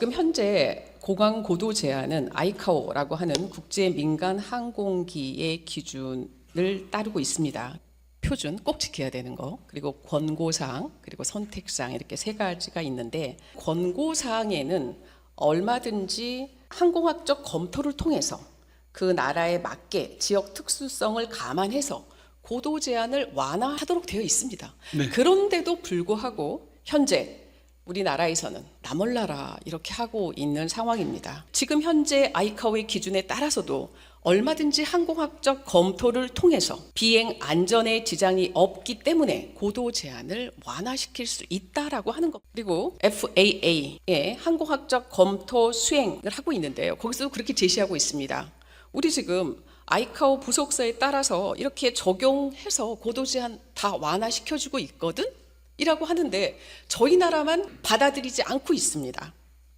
지금 현재 공항 고도 제한은 아이카오라고 하는 국제 민간 항공기의 기준을 따르고 있습니다. 표준 꼭 지켜야 되는 거 그리고 권고사항 그리고 선택사항 이렇게 세 가지가 있는데 권고사항에는 얼마든지 항공학적 검토를 통해서 그 나라에 맞게 지역 특수성을 감안해서 고도 제한을 완화하도록 되어 있습니다. 네. 그런데도 불구하고 현재 우리나라에서는 나몰라라 이렇게 하고 있는 상황입니다. 지금 현재 아이카오의 기준에 따라서도 얼마든지 항공학적 검토를 통해서 비행 안전에 지장이 없기 때문에 고도 제한을 완화시킬 수 있다라고 하는 것. 그리고 FAA의 항공학적 검토 수행을 하고 있는데요. 거기서도 그렇게 제시하고 있습니다. 우리 지금 아이카오 부속서에 따라서 이렇게 적용해서 고도 제한 다 완화시켜주고 있거든? 이라고 하는데 저희 나라만 받아들이지 않고 있습니다.